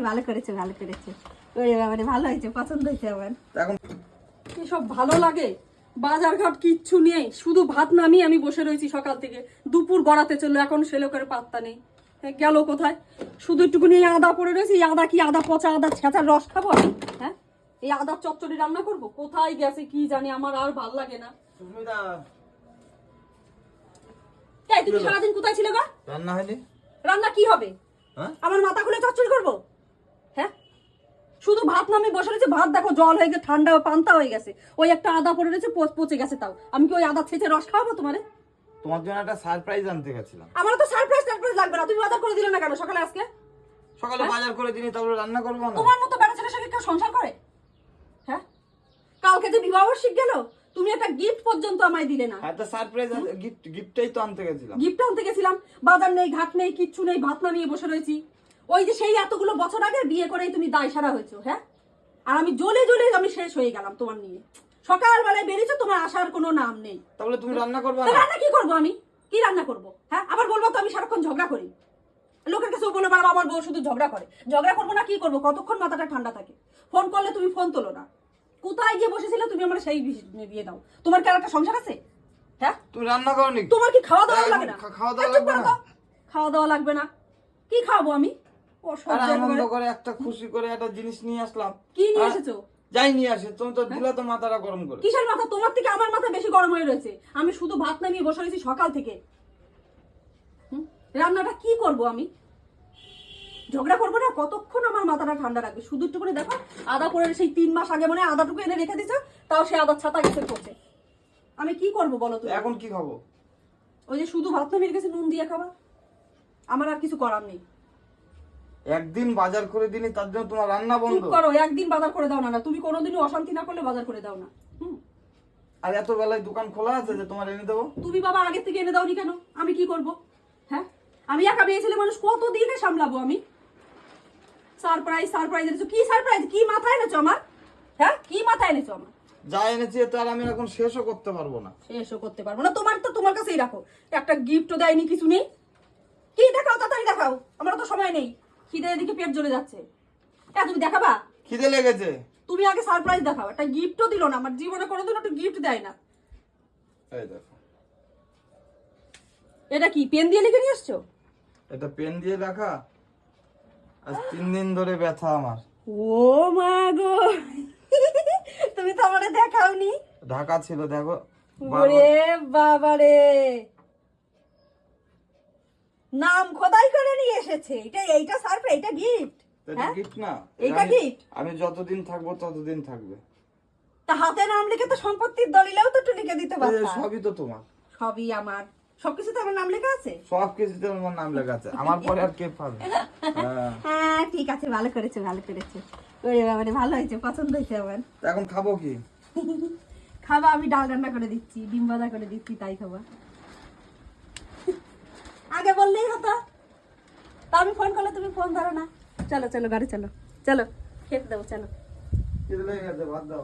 ভালো করেছে ভালো করেছে। ওরে বাবারে ভালো হয়েছে পছন্দ হয়েছে আমার। এখন এসব ভালো লাগে? বাজার ঘাট কিচ্ছু নেই শুধু ভাত নামিয়ে আমি বসে রয়েছি সকাল থেকে। দুপুর গড়াতে চলল এখন সে লোকের পাত্তা নেই। এ, গেল কোথায়? শুধু একটুকুনি আদা পড়ে রয়েছে এই আদা কি আদা পচা আদা ছেঁচার রস খাব আমি? হ্যাঁ? এই আদা চচ্চড়ি রান্না করব? কোথায় গেছে কি জানি আমার আর ভালো লাগে না। এই তুমি সারাদিন কোথায় ছিলে গা? রান্না হয়নি? রান্না কি হবে? হ্যাঁ? আমার মাথা খুলে চচ্চড়ি করব? হ্যাঁ শুধু ভাত নামে বসে রয়েছে ভাত দেখো জল হয়ে গেছে ঠান্ডা পান্তা হয়ে গেছে। ওই একটা আদা পড়ে রয়েছে পচ- পচে গেছে তাও। আমি কি ওই আদা ছেঁচে রস খাওয়াবো তোমারে? তোমার জন্য একটা সারপ্রাইজ আনতে গেছিলাম। আমার তো সারপ্রাইজ সারপ্রাইজ লাগবে না। তুমি বাজার করে দিলে না কেন সকালে আজকে? সকালে বাজার করে দিনি তারপরে রান্না করব না? তোমার মতো বেড়া ছেলের সঙ্গে কেউ সংসার করে? হ্যাঁ? কালকে যে বিবাহ বার্ষিক গেল তুমি একটা গিফট পর্যন্ত আমায় দিলে না। একটা সারপ্রাইজ গিফট গিফটটাই তো আনতে গেছিলাম। গিফট আনতে গেছিলাম। বাজার নেই ঘাট নেই কিচ্ছু নেই ভাত না নিয়ে বসে রয়েছি। ওই যে সেই এতগুলো বছর আগে বিয়ে করেই তুমি দায় সারা হয়েছো হ্যাঁ? আর আমি জ্বলে জ্বলে আমি শেষ হয়ে গেলাম তোমার নিয়ে। সকালবেলায় বেরিয়েছো তোমার আসার কোনো নাম নেই। তাহলে তুমি রান্না করবে রান্না কি করব আমি? কি রান্না করব হ্যাঁ? আবার বলব তো আমি সারাক্ষণ ঝগড়া করি। লোকের কাছে বলে বেড়াবো আমার বউ শুধু ঝগড়া করে। ঝগড়া করব না কি করব? কতক্ষণ মাথাটা ঠান্ডা থাকে? ফোন করলে তুমি ফোন তোলো না। কোথায় গিয়ে বসেছিলে? তুমি আমার সেই দিয়ে দাও। তোমার কি একটা সংসার আছে? হ্যাঁ? তুমি রান্না করনি? তোমার কি খাওয়া দাওয়া এখন লাগে না? খাওয়া দাওয়া লাগবে না? খাওয়া দাওয়া লাগবে না। কি খাব আমি? ও আর আনন্দ করে। একটা খুশি করে একটা জিনিস নিয়ে আসলাম। কি নিয়ে হ্যাঁ? এসেছ? যাই নিয়ে আসে তুমি তো দিলা তো মাথাটা গরম করে। কিসের মাথা? তোমার থেকে আমার মাথা বেশি গরম হয়ে রয়েছে। আমি শুধু ভাত নামিয়ে বসে রয়েছি সকাল থেকে। হুম? রান্নাটা কি করব আমি? ঝগড়া করব না? কতক্ষণ আমার মাথাটা ঠান্ডা রাখবে? শুধু একটু করে দেখো আদা পরে সেই তিন মাস আগে মানে আদাটুকু এনে রেখে দিছো তাও সে আদা ছাতা গেছে করছে আমি কি করব বলো তুমি? এখন কি খাব? ওই যে শুধু ভাত নামিয়ে গেছে নুন দিয়ে খাবার আমার আর কিছু করার নেই। একদিন বাজার করে দিনি তার জন্য তোমার রান্না বন্ধ। চুপ করো একদিন বাজার করে দাও না না। তুমি কোনোদিনও অশান্তি না করলে বাজার করে দাও না। হুম। আর এত বেলায় দোকান খোলা আছে যে তোমার এনে দেবো? তুমি বাবা আগের থেকে এনে দাওনি কেন? আমি কি করব? হ্যাঁ? আমি একা মেয়ে ছেলে মানুষ কত দিনে সামলাবো আমি? সারপ্রাইজ সারপ্রাইজ এনেছো। কি সারপ্রাইজ? কি মাথায় এনেছো আমার? হ্যাঁ? কি মাথায় এনেছো আমার? যা এনেছি তো আর আমি এখন শেষও করতে পারব না। শেষও করতে পারব না। তোমার তো তোমার কাছেই রাখো। একটা গিফটও দেয়নি কিছু নেই? কি দেখাও তাড়াতাড়ি দেখাও। আমার তো সময় নেই। খিদে এদিকে পেট জ্বলে যাচ্ছে। হ্যাঁ তুমি দেখাবা? খিদে লেগেছে। তুমি আগে সারপ্রাইজ দেখাও একটা গিফটও দিল না আমার জীবনে কোনোদিন একটা গিফট দেয় না। এই দেখো। এটা কি পেন দিয়ে লিখে নিয়ে এসছো? এটা পেন দিয়ে লেখা আজ তিন দিন ধরে ব্যথা আমার। ও মা গো। তুমি তো আমারে দেখাওনি। ঢাকা ছিল দেখো। ওরে বাবা রে নাম খোদাই করে নিয়ে এসেছে। এটা এইটা সারপ্রাইজ এটা গিফট এটা গিফট না। আমি- gift? আমি যতদিন থাকব ততদিন থাকবে। তা হাতে নাম লিখে তো সম্পত্তির দলিলেও তো লিখে দিতে এই পারতা সবই তো তোমার। সবই আমার। সবকিছুতে আমার নাম লেখা আছে? সব কিছুতে আমার নাম লেখা আছে। আমার পরে আর কে পাবে? হ্যাঁ। হ্যাঁ ঠিক আছে ভালো করেছে ভালো করেছে। ওরে বাবারে ভালো হয়েছে পছন্দ হয়েছে আমার। এখন খাব কি? খাবা আমি ডাল রান্না করে দিচ্ছি ডিম ভাজা করে দিচ্ছি তাই খাবা। আগে বললেই হতো। তা আমি ফোন করলে তুমি ফোন ধরো না। চলো চলো গাড়ি চলো। চলো খেতে দেবো চলো। দাও।